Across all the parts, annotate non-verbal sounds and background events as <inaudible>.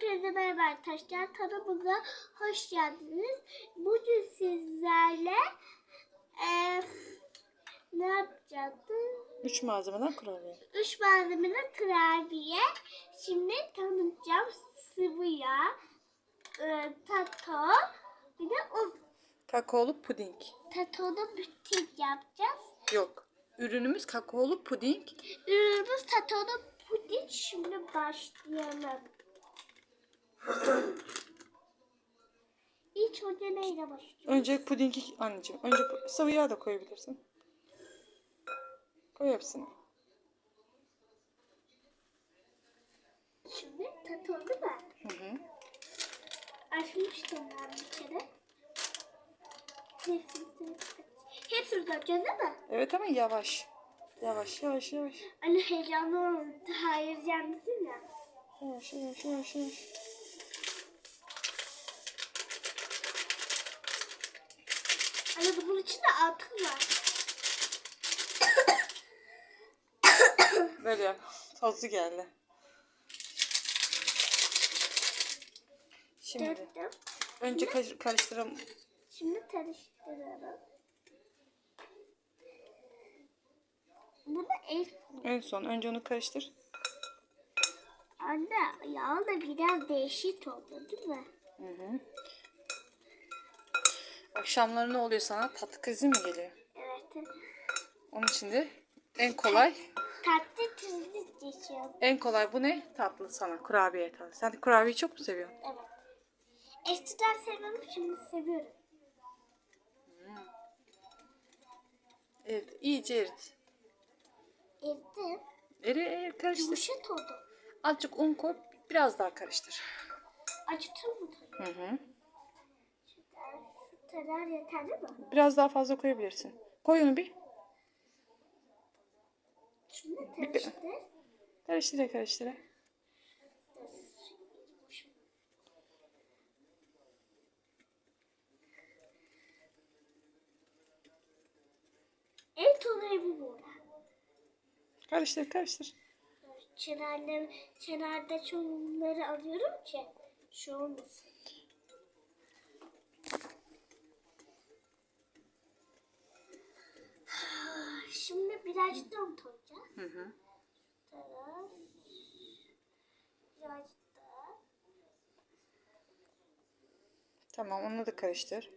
Hepinize merhaba arkadaşlar. Kanalımıza hoş geldiniz. Bugün sizlerle eee ne yapacaktık? Üç malzemeden kurabiye. Üç malzemeli kurabiye. Şimdi tanıtacağım sıvı yağ, eee, tato, bir de un. Kakaolu puding. Tatoda bütün yapacağız. Yok. Ürünümüz kakaolu puding. Ürünümüz tatoda puding. Şimdi başlayalım. İlk önce neyle başlıyoruz? Önce pudingi anneciğim. Önce sıvı yağ da koyabilirsin. Koy hepsini. Şimdi tatıldı mı? Hı hı. Açmıştım ben bir kere. Hepsini Hepsini dökeceğiz değil mi? Evet ama yavaş. Yavaş yavaş yavaş. Anne heyecanlı oldu. Hayır misin ya? Yavaş yavaş yavaş yavaş. Anne bunun içinde altın var. Böyle yap. Tozlu geldi. Şimdi Döktüm. önce kar- karıştıralım. Şimdi karıştırıyorum. Bunu el En son önce onu karıştır. Anne yağ da biraz değişik oldu değil mi? Hı hı. Akşamları ne oluyor sana? Tatlı krizi mi geliyor? Evet. Onun için de en kolay Tatlı tuzlu geçiyor. En kolay bu ne? Tatlı sana. Kurabiye tatlı. Sen de kurabiyeyi çok mu seviyorsun? Evet. Eskiden sevmem şimdi seviyorum. Evet. iyice erit. Ezdim. Eri, eri karıştır. Yumuşak oldu. Azıcık un koy. Biraz daha karıştır. Acıtır mı? Hı hı. Kadar yeterli mi? Biraz daha fazla koyabilirsin. Koy onu bir. Şimdi karıştır. Karıştıra karıştıra. En olayı bu burada. Karıştır karıştır. Kenarda, kenarda çoğunları alıyorum ki şu olmasın. Şimdi birazcık da un koyacağız. Hı hı. Taraf. Birazcık da. Tamam onu da karıştır.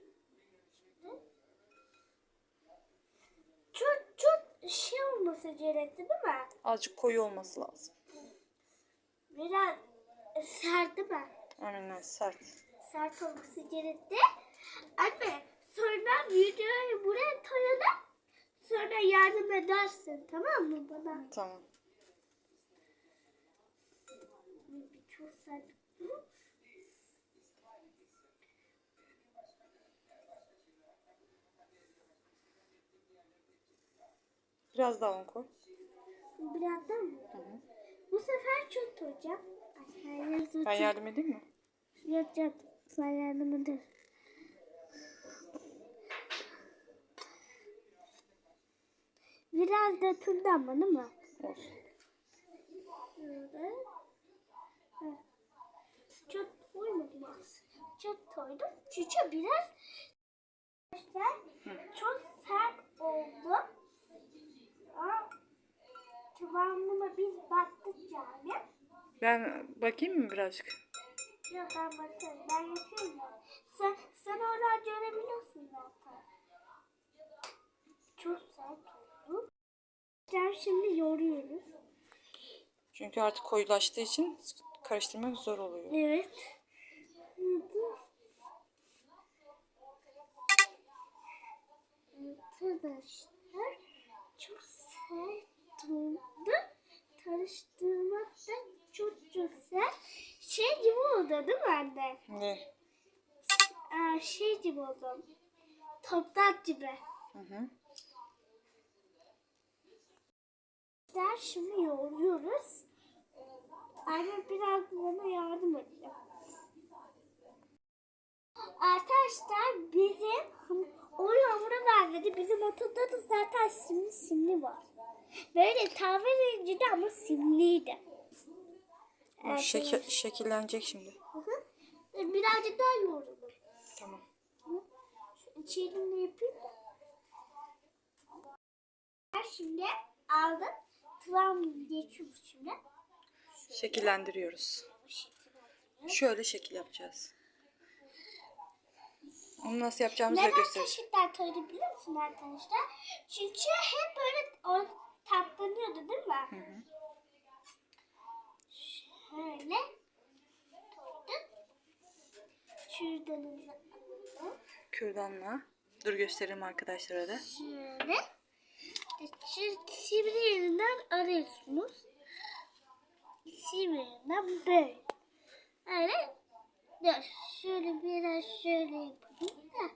Çok çok şey olması gerekti değil mi? Azıcık koyu olması lazım. Biraz sert değil mi? Aynen sert. Sert olması gerekti. Anne sonra. Sonra yardım edersin tamam mı bana? Tamam. Çok sert. Biraz daha un koy. Birazdan mı? Hı hı. Bu sefer çok koyacağım. Aşağıya Ben tutun. yardım edeyim mi? Yok yok. Ben yardım ederim. Biraz da turda ama değil mi? Olsun. Heh. Çok koymadım aslında. Çok koydum. Çünkü biraz arkadaşlar çok sert oldu. Ama kıvamına biz baktık yani. Ben bakayım mı birazcık? Yok ben bakarım. Ben yapıyorum ya. Sen, sen oradan görebiliyorsun zaten. Çok sert. Sen şimdi yoruyoruz. Çünkü artık koyulaştığı için karıştırmak zor oluyor. Evet. Arkadaşlar çok sert oldu. Karıştırmak da çok güzel. Şey gibi oldu değil mi anne? Ne? Aa, şey gibi oldu. Toprak gibi. Hı hı. Şimdi yoğuruyoruz. Anne biraz bana yardım ediyor. Arkadaşlar bizim o yağmura vermedi. Bizim okulda da zaten simli simli var. Böyle kahverengiydi ama simliydi. O şekil, şekillenecek şimdi. Hı hı. E, Birazcık daha yoğuralım. Tamam. İçerini yapayım da. Şimdi aldım. Tıvam geçiyoruz şimdi. Şekillendiriyoruz. Şöyle şekil yapacağız. Onu nasıl yapacağımızı da Neden göstereceğiz. kaşıklar koydu biliyor musun arkadaşlar? Çünkü hep böyle o tatlanıyordu değil mi? Hı hı. Şöyle koyduk. Kürdanla. Dur göstereyim arkadaşlara da. Şöyle. Şu sivri yerinden arıyorsunuz. Sivri yerinden böyle. Öyle. Dur. Şöyle biraz şöyle yapayım da.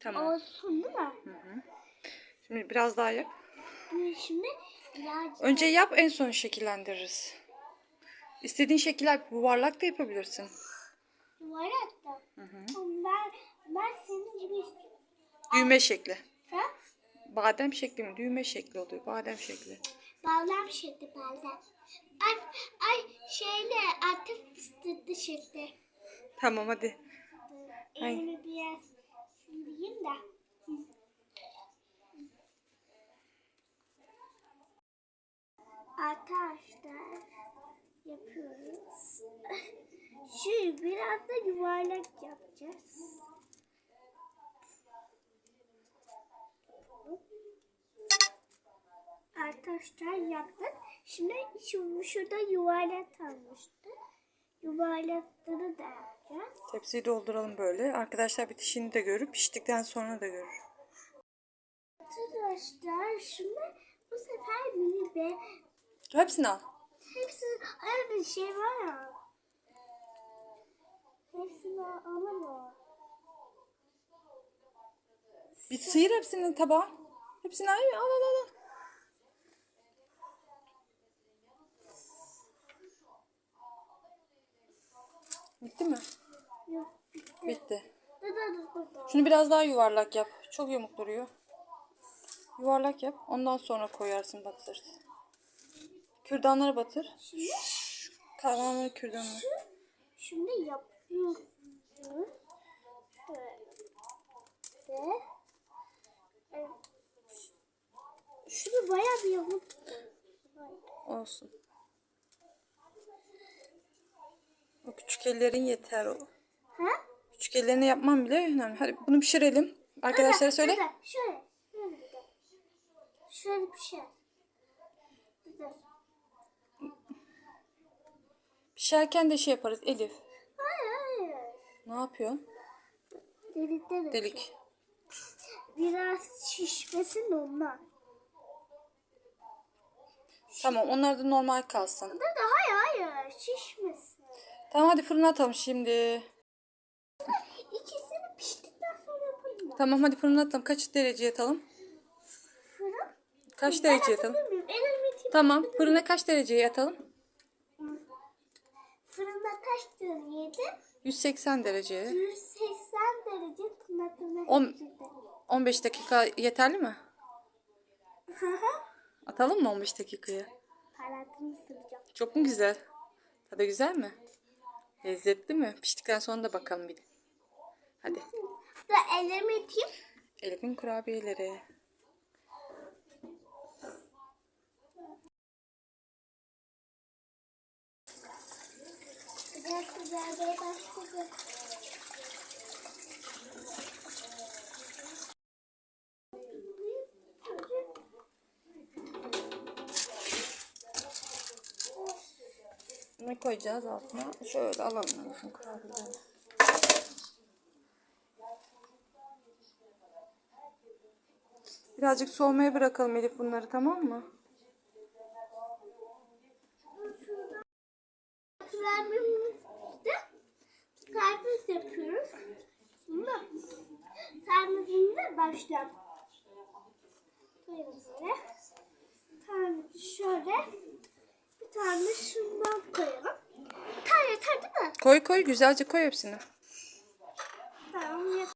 Tamam. Olsun değil mi? Hı hı. Şimdi biraz daha yap. Şimdi birazcık Önce yap en son şekillendiririz. İstediğin şekiller yuvarlak da yapabilirsin. yuvarlak da. Hı hı. Ben, ben senin gibi istiyorum. Düğme şekli. Ha? Badem şekli mi? Düğme şekli oluyor. Badem şekli. Bağlam şekli bazen. Ay, ay şeyle atıp fıstıklı şekli. Tamam hadi. Ay. Elimi biraz sileyim de. Hı. Arkadaşlar yapıyoruz. <laughs> Şu biraz da yuvarlak yapacağız. Arkadaşlar yaptık. Şimdi şu, şurada yuvarlak kalmıştı. Yuvarlakları da yapacağız. Tepsiyi dolduralım böyle. Arkadaşlar bitişini de görür. Piştikten sonra da görür. Arkadaşlar şimdi bu sefer mini be Hepsini al. hepsi aynı şey var ya. Hepsini alamam. Bir sıyır hepsini tabağa. Hepsini al al al. al. Bitti mi? Yok bitti. Şunu biraz daha yuvarlak yap. Çok yamuk duruyor. Yuvarlak yap. Ondan sonra koyarsın batırırsın. Kürdanları batır. Şimdi Kalanları kürdanları. şimdi. De. Evet. Şunu bayağı bir yamuk. Olsun. O küçük ellerin yeter o. Ha? Küçük ellerini yapmam bile önemli. Hadi bunu pişirelim. Arkadaşlara Dur, söyle. dur. Şöyle. Şöyle dur. Pişerken de şey yaparız Elif. Hayır hayır. Ne yapıyorsun? Delik delik. Delik. Biraz şişmesin ondan. Tamam onlar da normal kalsın. Dur da hayır hayır şişmesin. Tamam hadi fırına atalım şimdi. İkisini piştikten sonra yapalım mı? Tamam hadi fırına atalım. Kaç dereceye atalım? Fırın. Kaç dereceye atalım? Tamam. Fırına kaç dereceye atalım? Fırında kaç dereceydi? 180 dereceye. 180 derece On- 15 dakika yeterli mi? Atalım mı 15 dakikaya? Parantını sıracağım. Çok mu güzel? Tadı güzel mi? Lezzetli mi? Piştikten sonra da bakalım bir de. Hadi. Dur ellerimi iteyim. Elif'in kurabiyeleri. Güzel güzel başladı. Ne koyacağız altına? Şöyle alalım. Birazcık soğumaya bırakalım Elif bunları tamam mı? Servis yapıyoruz. Şimdi servisimizde başlayalım. Böyle. Şöyle bir tane şundan koyalım. Yeter yeter değil mi? Koy koy güzelce koy hepsini. Tamam yeter.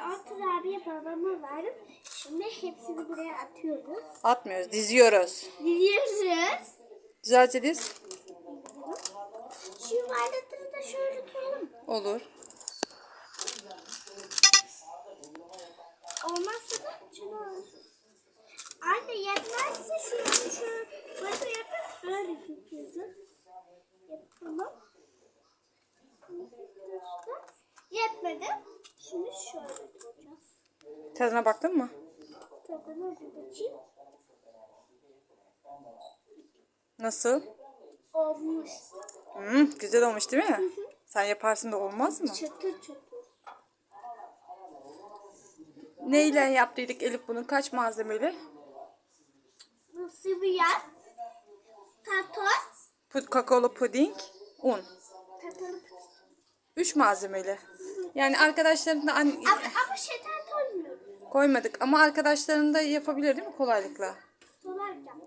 Altı abiye babama verdim. Şimdi hepsini buraya atıyoruz. Atmıyoruz diziyoruz. Diziyoruz. Güzelce diz. Şu yuvarlatırı da şöyle koyalım. Olur. Olmazsa da şunu Anne yetmezse şunu böyle yapıyorsun. Yapalım. Yetmedi. Şimdi şöyle yapacağız. Tadına baktın mı? Tadına bir bakayım. Nasıl? Olmuş. Hmm, güzel olmuş değil mi? Sen yaparsın da olmaz mı? Çıtır çıtır. Neyle yaptıydık Elif bunu? Kaç malzemeli? Bu sıvı yağ. Pud kakaolu puding, un. 3 malzemeli. Yani arkadaşların da an- Ama, ama şeker koymuyoruz. koymadık ama arkadaşların da yapabilir değil mi kolaylıkla? Yapacağım.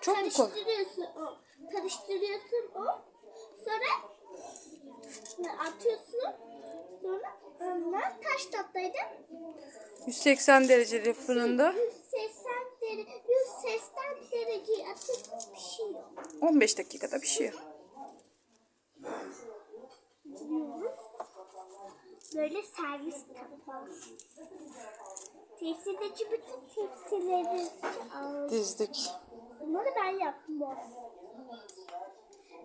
Çok mu kolay? Karıştırıyorsun o. Karıştırıyorsun o. Sonra atıyorsun. Sonra ondan taş tatlaydı. 180 dereceli fırında 180 derece, 180 derece atıyorsun pişiyor. 15 dakikada pişiyor. Diyoruz. Böyle servis yapıyoruz. Tepsideki bütün tepsileri aldım. Dizdik. Bunları ben yaptım bu arada.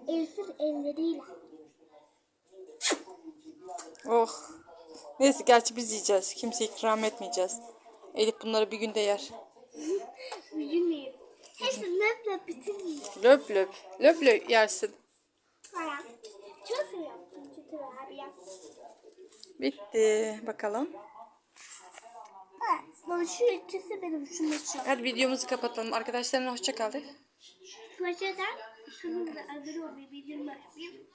Elsiz elleriyle. Oh. Neyse gerçi biz yiyeceğiz. Kimse ikram etmeyeceğiz. Elif bunları bir günde yer. Bilmiyorum. Hepsi löp löp bitirmiyor. Löp löp. Löp löp yersin. Bayağı. Çok seviyorum çünkü abi ya. Bitti. Bakalım. Ha, bu şu ikisi benim şunu çok. Hadi videomuzu kapatalım. Arkadaşlarına hoşça kal de. Proje'den kanalımda abone olmayı bildirim açmayı.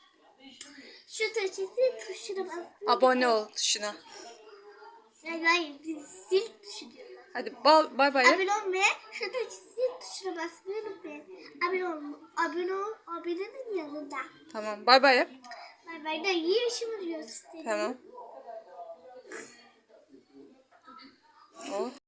Şu taşısı tuşuna. Abone ol tuşuna. Hayır, hayır, sil tuşuna. Hadi bal, bay bay. Abone ol ve şu da zil tuşuna basmayı unutmayın. Abone ol. Abone ol. Abonenin yanında. Tamam bay bay yap. Bay bay da iyi işimi diyorsun. Tamam. <laughs> Oh.